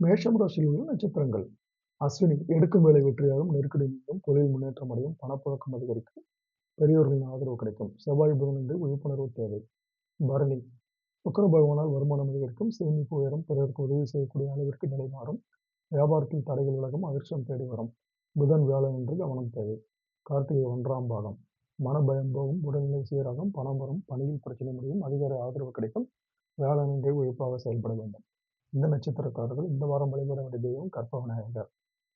மேஷம் ராசியில் உள்ள நட்சத்திரங்கள். அஸ்வினி எடுக்கும் வேலை வெற்றியாகும் நெருக்கடி நீங்கும் தொழில் முன்னேற்றம் அடையும் பணப்புழக்கம் அதிகரிக்கும் பெரியோர்களின் ஆதரவு கிடைக்கும். செவ்வாய் புதன் என்று விழிப்புணர்வு தேவை. பரணி சுக்கர பகவானால் வருமானம் அதிகரிக்கும் சேமிப்பு உயரும் பிறருக்கு உதவி செய்யக்கூடிய அளவிற்கு நிலை மாறும். வியாபாரத்தில் தடைகள் விலகும் அதிர்ஷ்டம் தேடி வரும். புதன் வியாழன் என்று கவனம் தேவை. கார்த்திகை ஒன்றாம் பாகம். மனபயம் போகும் உடல்நிலை சீராகும் பணம் வரும் பணியில் பிரச்சனை முடியும் அதிகார ஆதரவு கிடைக்கும். வேளாண்மை உழைப்பாக செயல்பட வேண்டும். இந்த நட்சத்திரக்காரர்கள் இந்த வாரம் வழிபட வேண்டிய தெய்வம் கற்ப விநாயகர்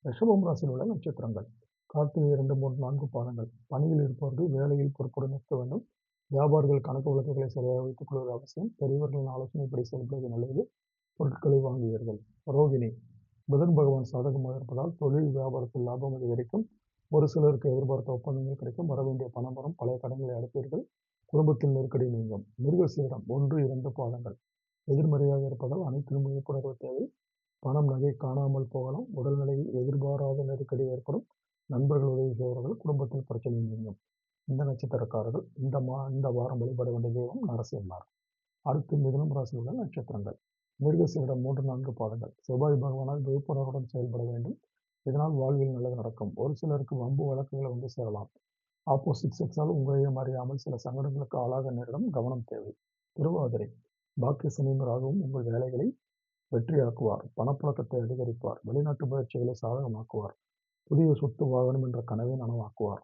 ரிஷபம் ராசியில் உள்ள நட்சத்திரங்கள். கார்த்திகை இரண்டு மூன்று நான்கு பாதங்கள். பணியில் இருப்பவர்கள் வேலையில் பொறுப்புடன் இருக்க வேண்டும். வியாபாரிகள் கணக்கு வழக்குகளை சரியாக வைத்துக் கொள்வது அவசியம். பெரியவர்களின் ஆலோசனைப்படி செயல்படுவது நல்லது. பொருட்களை வாங்குவீர்கள். ரோகிணி. புதன் பகவான் சாதகமாக இருப்பதால் தொழில் வியாபாரத்தில் லாபம் அதிகரிக்கும். ஒரு சிலருக்கு எதிர்பார்த்த ஒப்பந்தங்கள் கிடைக்கும். வர வேண்டிய பணம் வரும். பழைய கடன்களை அடைப்பீர்கள். குடும்பத்தில் நெருக்கடி நீங்கும். மிருகசீரம். ஒன்று இரண்டு பாதங்கள். எதிர்மறையாக இருப்பதால் அனைத்திலும் விழிப்புணர்வு தேவை. பணம் நகை காணாமல் போகலாம். உடல்நிலையில் எதிர்பாராத நெருக்கடி ஏற்படும். நண்பர்கள் உதவி செய்வார்கள் குடும்பத்தில் பிரச்சனை நீங்கும். இந்த நட்சத்திரக்காரர்கள் இந்த மா இந்த வாரம் வழிபட வேண்டிய தெய்வம் நரசிம்மர். அடுத்து மிதனம் ராசியில் உள்ள நட்சத்திரங்கள். மிருகசீரிடம் மூன்று நான்கு பாடங்கள் செவ்வாய் பகவானால் விழிப்புணர்வுடன் செயல்பட வேண்டும். இதனால் வாழ்வில் நல்லது நடக்கும். ஒரு சிலருக்கு வம்பு வழக்குகளை வந்து சேரலாம். ஆப்போசிட் செக்ஸால் உங்களையும் அறியாமல் சில சங்கடங்களுக்கு ஆளாக நேரிடும் கவனம் தேவை. திருவாதிரை. பாக்கிய சனிமராகவும் உங்கள் வேலைகளை வெற்றியாக்குவார். பணப்புழக்கத்தை அதிகரிப்பார். வெளிநாட்டு முயற்சிகளை சாதகமாக்குவார். புதிய சொத்து வாகனம் என்ற கனவை நனவாக்குவார்.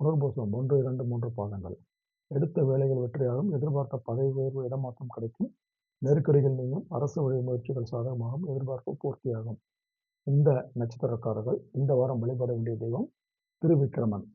புனர்பூசம் ஒன்று இரண்டு மூன்று பாதங்கள் எடுத்த வேலைகள் வெற்றியாகும். எதிர்பார்த்த பதவி உயர்வு இடமாற்றம் கிடைக்கும். நெருக்கடிகள் நீங்கும். அரசு வழி முயற்சிகள் சாதகமாகும். எதிர்பார்ப்பு பூர்த்தியாகும். இந்த நட்சத்திரக்காரர்கள் இந்த வாரம் வழிபட வேண்டிய தெய்வம் திருவிக்கிரமன்.